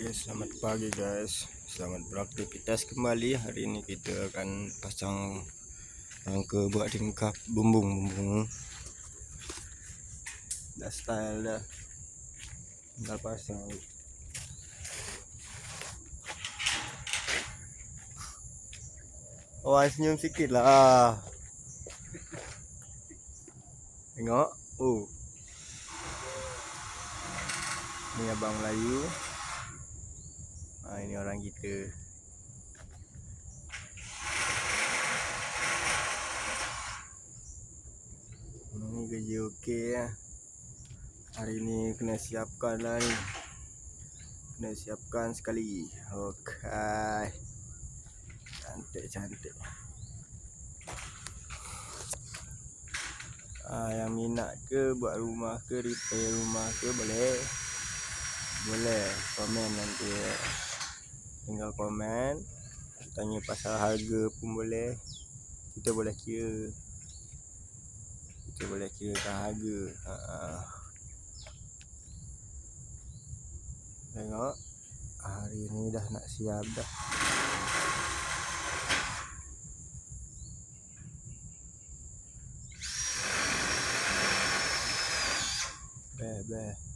Okay, selamat pagi guys. Selamat beraktivitas kembali. Hari ini kita akan pasang rangka buat tingkap bumbung-bumbung. Dah style dah. Tinggal pasang. Oh, senyum sikit lah. Tengok. Oh. Ni abang Melayu. Ha, ini orang kita. Ini kerja okey ya. Hari ni kena siapkan lah ni. Kena siapkan sekali. Okey. Cantik cantik. Ah, yang minat ke buat rumah ke repair rumah ke boleh boleh komen nanti tinggal komen. Tanya pasal harga pun boleh. Kita boleh kira. Kita boleh kirakan harga. Ha -ha. tengok. Hari ni dah nak siap dah. Beh, beh.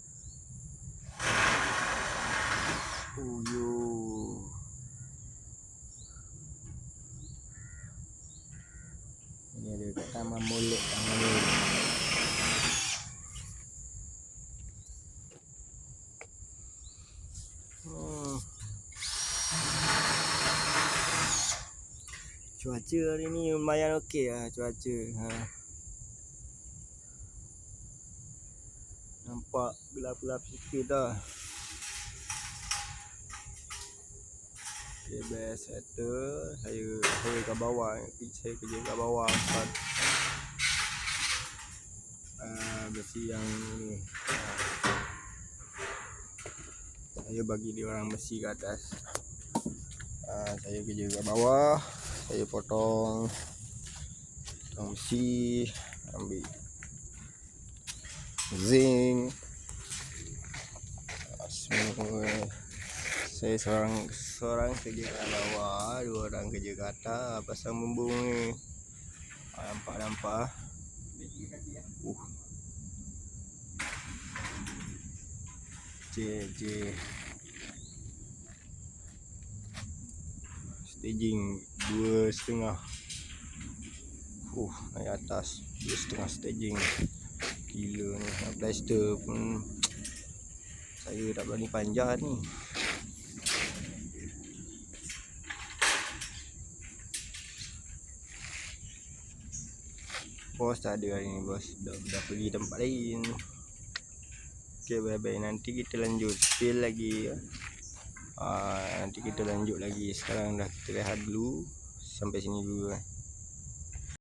Ini ada kat taman mulut mulut. Hmm. Cuaca hari ni lumayan okey lah cuaca. Ha. Nampak gelap-gelap sikit dah. Best settle. Saya saya kat bawah. Saya kerja kat bawah. Empat. Uh, besi yang ni. Uh, saya bagi dia orang besi ke atas. Uh, saya kerja kat bawah. Saya potong potong besi. Ambil zinc. Semua saya seorang seorang kerja kat bawah, dua orang kerja kat atas pasang bumbung ni. Ha, nampak nampak. Uh. Je je. Staging dua setengah. Uh, naik atas dua setengah staging. Gila ni, plaster pun saya tak berani panjat ni. Bos tak ada hari ni bos. Dah, dah pergi tempat lain. Okay bye bye nanti kita lanjut. Spill lagi uh, Nanti kita lanjut lagi. Sekarang dah kita rehat dulu. Sampai sini dulu eh.